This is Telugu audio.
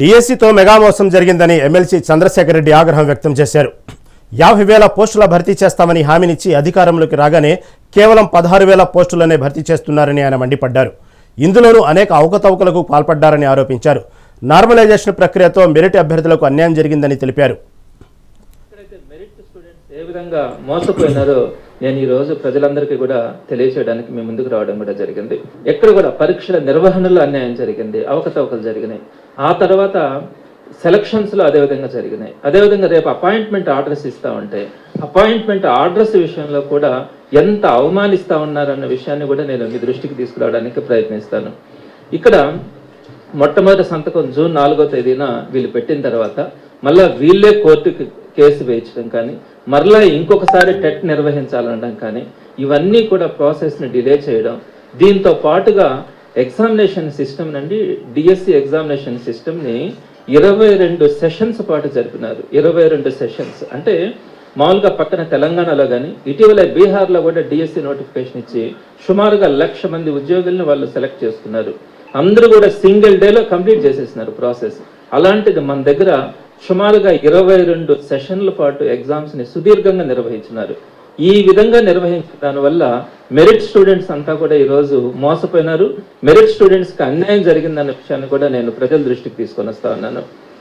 డిఎస్సితో మెగా మోసం జరిగిందని ఎమ్మెల్సీ చంద్రశేఖర్ రెడ్డి ఆగ్రహం వ్యక్తం చేశారు. యాభై వేల పోస్టుల భర్తీ చేస్తామని హామీనిచ్చి అధికారంలోకి రాగానే కేవలం పదహారు వేల పోస్టులనే భర్తీ చేస్తున్నారని ఆయన మండిపడ్డారు. ఇందులోనూ అనేక అవకతవకలకు పాల్పడ్డారని ఆరోపించారు. నార్మలైజేషన్ ప్రక్రియతో మెరిట్ అభ్యర్థులకు అన్యాయం జరిగిందని తెలిపారు. ఏ విధంగా మోసపోయినారో నేను ఈ రోజు ప్రజలందరికీ కూడా తెలియచేయడానికి మీ ముందుకు రావడం కూడా జరిగింది. ఎక్కడ కూడా పరీక్షల నిర్వహణలో అన్యాయం జరిగింది అవకతవకలు జరిగినాయి. ఆ తర్వాత సెలక్షన్స్లో అదే విధంగా జరిగినాయి. అదేవిధంగా రేపు అపాయింట్మెంట్ ఆర్డర్స్ ఇస్తా ఉంటే అపాయింట్మెంట్ ఆర్డర్స్ విషయంలో కూడా ఎంత అవమానిస్తా ఉన్నారన్న విషయాన్ని కూడా నేను మీ దృష్టికి తీసుకురావడానికి ప్రయత్నిస్తాను. ఇక్కడ మొట్టమొదటి సంతకం జూన్ నాలుగో తేదీన వీళ్ళు పెట్టిన తర్వాత మళ్ళా వీళ్ళే కోర్టుకి కేసు వేయించడం కానీ మరలా ఇంకొకసారి టెట్ నిర్వహించాలనడం కానీ ఇవన్నీ కూడా ప్రాసెస్ని డిలే చేయడం దీంతో పాటుగా ఎగ్జామినేషన్ సిస్టమ్ నుండి డిఎస్సి ఎగ్జామినేషన్ సిస్టమ్ని ఇరవై రెండు సెషన్స్ పాటు జరిపినారు. ఇరవై రెండు సెషన్స్ అంటే మామూలుగా పక్కన తెలంగాణలో కానీ ఇటీవల బీహార్లో కూడా డిఎస్సి నోటిఫికేషన్ ఇచ్చి సుమారుగా లక్ష మంది ఉద్యోగుల్ని వాళ్ళు సెలెక్ట్ చేసుకున్నారు. అందరూ కూడా సింగిల్ డేలో కంప్లీట్ చేసేసినారు ప్రాసెస్ అలాంటిది మన దగ్గర సుమారుగా ఇరవై రెండు సెషన్ల పాటు ఎగ్జామ్స్ని సుదీర్ఘంగా నిర్వహించినారు. ఈ విధంగా నిర్వహించిన దానివల్ల మెరిట్ స్టూడెంట్స్ అంతా కూడా ఈరోజు మోసపోయినారు. మెరిట్ స్టూడెంట్స్కి అన్యాయం జరిగిందన్న విషయాన్ని కూడా నేను ప్రజల దృష్టికి తీసుకొని వస్తా ఉన్నాను.